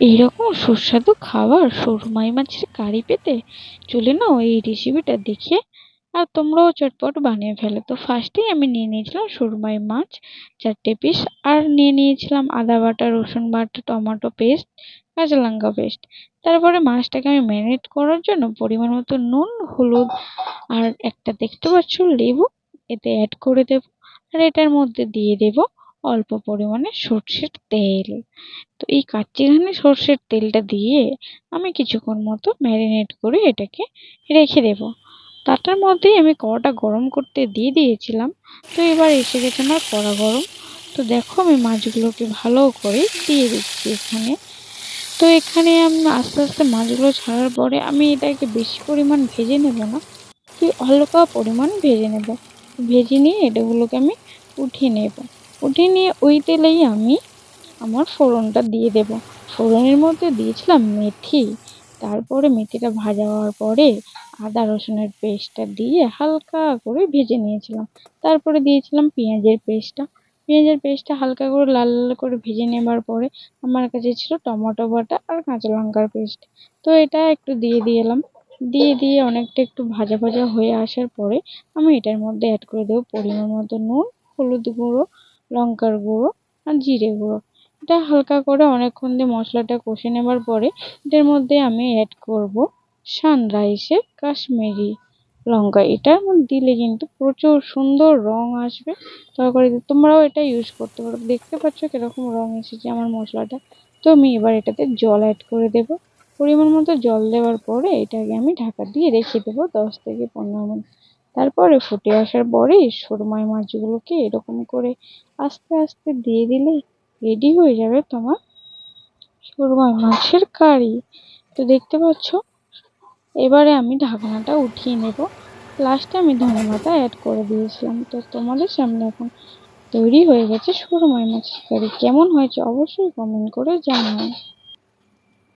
এইরকম সুস্বাদু খাবার সুরমাই মাছের কারি পেতে? চলে নাও এই রেসিপিটা দেখে আর তোমরাও চটপট বানিয়ে ফেলো। তো ফার্স্টেই আমি নিয়ে নিয়েছিলাম সুরমাই মাছ চারটে পিস আর নিয়ে নিয়েছিলাম আদা বাটা, রসুন বাটা, টমেটো পেস্ট কাঁচা লঙ্কা পেস্ট তারপরে মাছটাকে আমি ম্যারিনেট করার জন্য পরিমাণ মতো নুন, হলুদ আর একটা দেখতে পাচ্ছ লেবু, এতে অ্যাড করে দেব। আর এটার মধ্যে দিয়ে দেব অল্প পরিমাণে সর্ষের তেল। তো এই কাচ্চিঘানি সর্ষের তেলটা দিয়ে আমি কিছুক্ষণ মতো ম্যারিনেট করে এটাকে রেখে দেব। তাটার মধ্যেই আমি কড়াটা গরম করতে দিয়ে দিয়েছিলাম। তো এবার এসে গেছে আমার কড়া গরম। তো দেখো আমি মাছগুলোকে ভালো করে দিয়ে দিচ্ছি এখানে। তো এখানে আমি আস্তে আস্তে মাছগুলো ছাড়ার পরে আমি এটাকে বেশি পরিমাণ ভেজে নেব না, কি হালকা পরিমাণ ভেজে নেব। ভেজে নিয়ে এটাগুলোকে আমি উঠিয়ে নেব। উঠিয়ে নিয়ে ওই তেলেই আমি আমার ফোড়নটা দিয়ে দেব। ফোড়নের মধ্যে দিয়েছিলাম মেথি। তারপরে মেথিটা ভাজা হওয়ার পরে আদা রসুনের পেস্টটা দিয়ে হালকা করে ভেজে নিয়েছিলাম। তারপরে দিয়েছিলাম পেঁয়াজের পেস্টটা। পেঁয়াজের পেস্টটা হালকা করে লাল লাল করে ভেজে নেবার পরে আমার কাছে ছিল টমেটো বাটা আর কাঁচা লঙ্কার পেস্ট। তো এটা একটু দিয়ে দিলাম। দিয়ে দিয়ে অনেকটা একটু ভাজা ভাজা হয়ে আসার পরে আমি এটার মধ্যে অ্যাড করে দেবো পরিমাণ মতো নুন, হলুদ গুঁড়ো লঙ্কার গুঁড়ো আর জিরে গুঁড়ো। এটা হালকা করে অনেকক্ষণ দিয়ে মশলাটা কষে নেবার পরে এটার মধ্যে আমি অ্যাড করব সানরাইসের কাশ্মীরি লঙ্কা। এটা দিলে কিন্তু প্রচুর সুন্দর রং আসবে। তরকারিতে তোমরাও এটা ইউজ করতে পারো। দেখতে পাচ্ছ কীরকম রং এসেছে আমার মশলাটা। তো আমি এবার এটাতে জল অ্যাড করে দেবো। পরিমাণ মতো জল দেওয়ার পরে এটাকে আমি ঢাকা দিয়ে রেখে দেবো দশ থেকে পনেরো মিনিট। তারপরে ফুটে আসার পরে সুরমাই মাছগুলোকে এরকম করে আস্তে আস্তে দিয়ে দিলে রেডি হয়ে যাবে তোমার সুরমাই মাছের কারি। তো দেখতে পাচ্ছ, এবারে আমি ঢাকনাটা উঠিয়ে নেব। লাস্টে আমি ধনে পাতা অ্যাড করে দিয়েছিলাম। তো তোমাদের সামনে এখন তৈরি হয়ে গেছে সুরমাই মাছের কারি। কেমন হয়েছে অবশ্যই কমেন্ট করে জানাও।